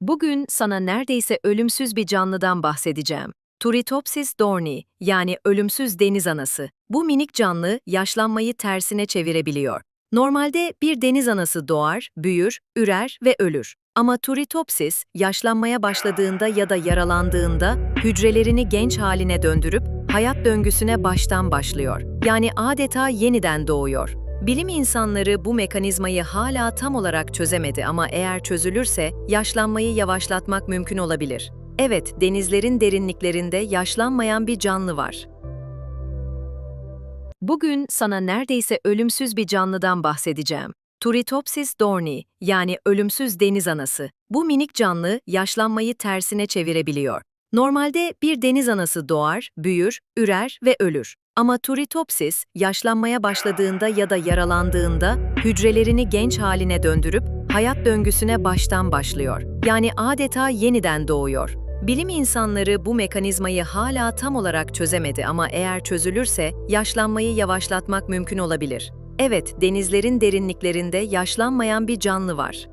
Bugün sana neredeyse ölümsüz bir canlıdan bahsedeceğim. Turritopsis dorni, yani ölümsüz deniz anası. Bu minik canlı yaşlanmayı tersine çevirebiliyor. Normalde bir deniz anası doğar, büyür, ürer ve ölür. Ama Turritopsis yaşlanmaya başladığında ya da yaralandığında hücrelerini genç haline döndürüp hayat döngüsüne baştan başlıyor. Yani adeta yeniden doğuyor. Bilim insanları bu mekanizmayı hala tam olarak çözemedi ama eğer çözülürse yaşlanmayı yavaşlatmak mümkün olabilir. Evet, denizlerin derinliklerinde yaşlanmayan bir canlı var. Bugün sana neredeyse ölümsüz bir canlıdan bahsedeceğim. Turritopsis dorni, yani ölümsüz deniz anası. Bu minik canlı yaşlanmayı tersine çevirebiliyor. Normalde bir deniz anası doğar, büyür, ürer ve ölür. Ama Turritopsis yaşlanmaya başladığında ya da yaralandığında hücrelerini genç haline döndürüp hayat döngüsüne baştan başlıyor. Yani adeta yeniden doğuyor. Bilim insanları bu mekanizmayı hala tam olarak çözemedi ama eğer çözülürse yaşlanmayı yavaşlatmak mümkün olabilir. Evet, denizlerin derinliklerinde yaşlanmayan bir canlı var.